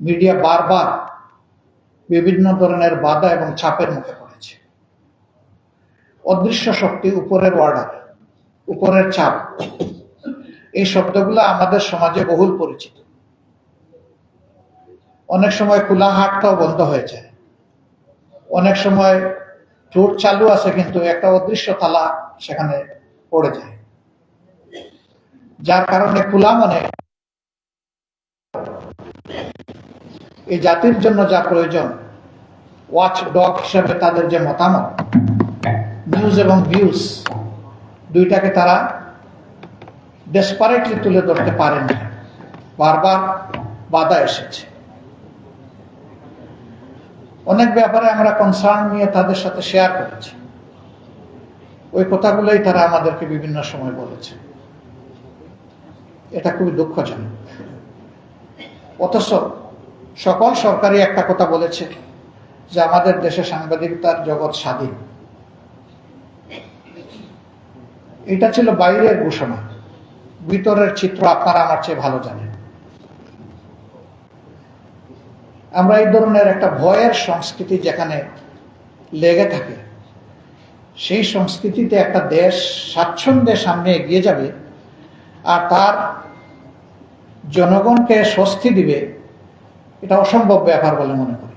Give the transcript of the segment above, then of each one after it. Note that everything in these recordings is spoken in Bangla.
মিডিয়া বারবার বিভিন্ন ধরনের বাধা এবং চাপের মুখে পড়েছে। অদৃশ্য শক্তি উপরের অর্ডার উপরের চাপ, এই শব্দগুলো আমাদের সমাজে বহুল পরিচিত। অনেক সময় খোলা হাটটাও বন্ধ হয়ে যায়। অনেক সময় চোট চালু আছে কিন্তু একটা অদৃশ্য তালা সেখানে পড়ে যায়। যার কারণে খোলা মনে এই জাতির জন্য যা প্রয়োজন ওয়াচ ডগ হিসেবে তাদের যে মতামত নিউজ এবং ভিউজ দুইটাকে তারা ডেসপারেটলি তুলে ধরতে পারেনি। বারবার বাধা এসেছে। অনেক ব্যাপারে আমরা কনসার্ন নিয়ে তাদের সাথে শেয়ার করেছি। ওই কথাগুলোই তারা আমাদেরকে বিভিন্ন সময় বলেছে। এটা খুবই দুঃখজনক। অথচ সকল সরকারি একটা কথা বলেছে যে আমাদের দেশে সাংবাদিকতার জগৎ স্বাধীন। এটা ছিল বাইরের ঘোষণা। ভিতরের চিত্র আপনারা আমার চেয়ে ভালো জানেন। আমরা এই ধরনের একটা ভয়ের সংস্কৃতি যেখানে লেগে থাকে, সেই সংস্কৃতিতে একটা দেশ স্বাচ্ছন্দ্যের সামনে এগিয়ে যাবে আর তার জনগণকে স্বস্তি দিবে এটা অসম্ভব ব্যাপার বলে মনে করি।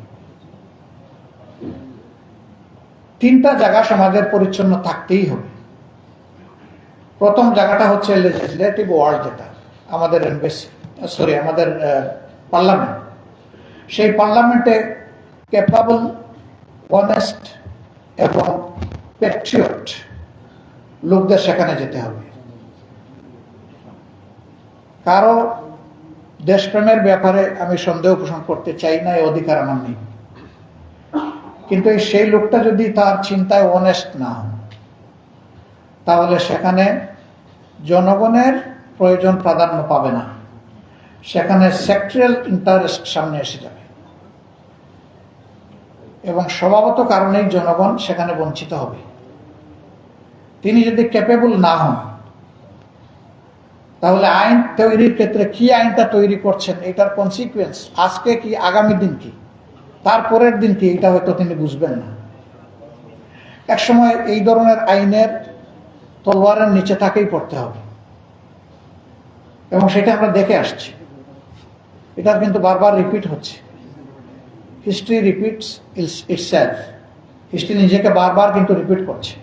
তিনটা জায়গা সমাজের পরিচ্ছন্ন থাকতেই হবে। প্রথম জায়গাটা হচ্ছে লেজিসলেটিভ ওয়ার্ল্ড যেটা, আমাদের এমবেসি সরি আমাদের পার্লামেন্ট সেই পার্লামেন্টে ক্যাপাবল অনেস্ট এবং প্যাট্রিয়ট লোকদের সেখানে যেতে হবে। কারও দেশপ্রেমের ব্যাপারে আমি সন্দেহ পোষণ করতে চাই না, এই অধিকার আমার নেই। কিন্তু সেই লোকটা যদি তার চিন্তায় অনেস্ট না তাহলে সেখানে জনগণের প্রয়োজন প্রাধান্য পাবে না। সেখানে সেক্ট্রাল ইন্টারেস্ট সামনে এসে যাবে। এবং স্বভাবত কারণেই জনগণ সেখানে বঞ্চিত হবে। তিনি যদি ক্যাপেবল না হন তাহলে আইন তৈরির ক্ষেত্রে কি আইনটা তৈরি করছেন? এটার কনসিকুয়েন্স আজকে কি, আগামী দিন কি? তারপরের দিন কি? এটা হয়তো তিনি বুঝবেন না। একসময় এই ধরনের আইনের তলোয়ারের নিচে তাকেই পড়তে হবে। এবং সেটা আমরা দেখে আসছি। এটা কিন্তু বারবার রিপিট হচ্ছে। হিস্ট্রি রিপিটস ইটসেলফ হিস্ট্রি নিজেকে বারবার কিন্তু রিপিট করছে।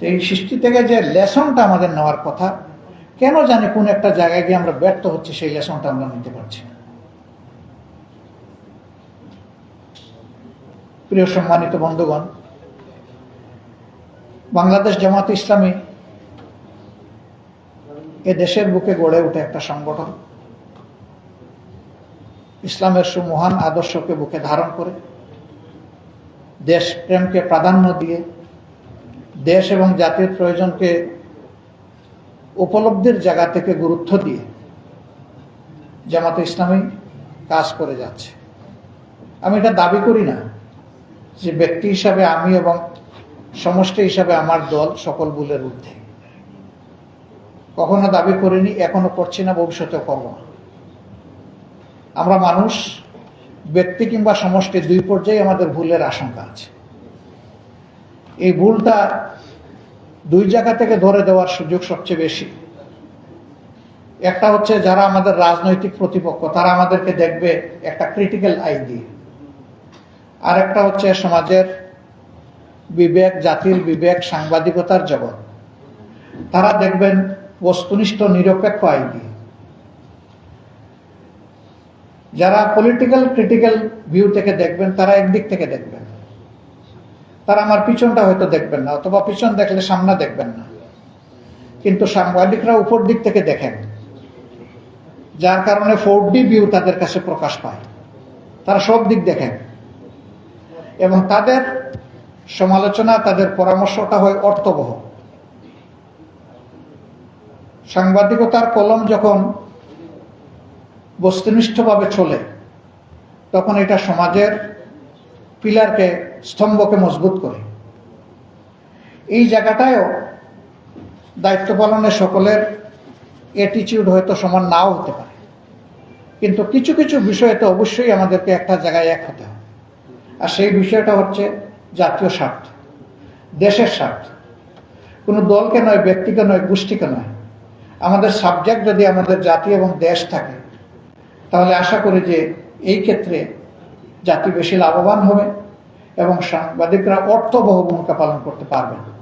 তো এই হিস্ট্রি থেকে যে লেসনটা আমাদের নেওয়ার কথা কেন জানি কোন একটা জায়গায় গিয়ে আমরা ব্যর্থ হচ্ছে সেই লেসনটা আমরা নিতে পারছি না? প্রিয় সম্মানিত বন্ধুগণ, বাংলাদেশ জামাত ইসলামী এ দেশের বুকে গড়ে ওঠে একটা সংগঠন। ইসলামের সুমহান আদর্শকে বুকে ধারণ করে দেশ প্রেমকে প্রাধান্য দিয়ে, দেশ এবং জাতির প্রয়োজনকে উপলব্ধির জায়গা থেকে গুরুত্ব দিয়ে জামাতে ইসলামী কাজ করে যাচ্ছে। আমি এটা দাবি করি না যে ব্যক্তি হিসাবে আমি এবং সমষ্টি হিসাবে আমার দল সকল ভুলের ঊর্ধ্বে। কখনো দাবি করিনি, এখনও করছি না, ভবিষ্যতেও করব না। আমরা মানুষ, ব্যক্তি কিংবা সমষ্টি দুই পর্যায়ে আমাদের ভুলের আশঙ্কা আছে। এই ভুলটা দুই জায়গা থেকে ধরে দেওয়ার সুযোগ সবচেয়ে বেশি। একটা হচ্ছে যারা আমাদের রাজনৈতিক প্রতিপক্ষ, তারা আমাদেরকে দেখবে একটা ক্রিটিক্যাল আই দিয়ে। আর একটা হচ্ছে সমাজের বিবেক, জাতির বিবেক, সাংবাদিকতার জগৎ। তারা দেখবেন বস্তুনিষ্ঠ, নিরপেক্ষ আই দিয়ে। যারা পলিটিক্যাল ক্রিটিক্যাল ভিউ থেকে দেখবেন, তারা একদিক থেকে দেখবেন। তারা আমার পিছনটা হয়তো দেখবেন না, অথবা পিছন দেখলে সামনে দেখবেন না। কিন্তু সাংবাদিকরা উপর দিক থেকে দেখেন, যার কারণে ফোর ডি ভিউ তাদের কাছে প্রকাশ পায়। তারা সব দিক দেখেন। এবং তাদের সমালোচনা, তাদের পরামর্শটা হয় অর্থবহ। সাংবাদিকতার কলম যখন বস্তুনিষ্ঠভাবে চলে, তখন এটা সমাজের পিলারকে স্তম্ভকে মজবুত করে। এই জায়গাটায়ও দায়িত্ব পালনে সকলের অ্যাটিচিউড হয়তো সমান নাও হতে পারে। কিন্তু কিছু কিছু বিষয়ে তো অবশ্যই আমাদেরকে একটা জায়গায় এক হতে হবে। আর সেই বিষয়টা হচ্ছে জাতীয় স্বার্থ, দেশের স্বার্থ। কোনো দলকে নয়, ব্যক্তিকে নয়, গোষ্ঠীকে নয়। আমাদের সাবজেক্ট যদি আমাদের জাতি এবং দেশ থাকে, তাহলে আশা করি যে এই ক্ষেত্রে জাতি বেশি লাভবান হবে। এবং সাংবাদিকরা অর্থবহ ভূমিকা পালন করতে পারবেন।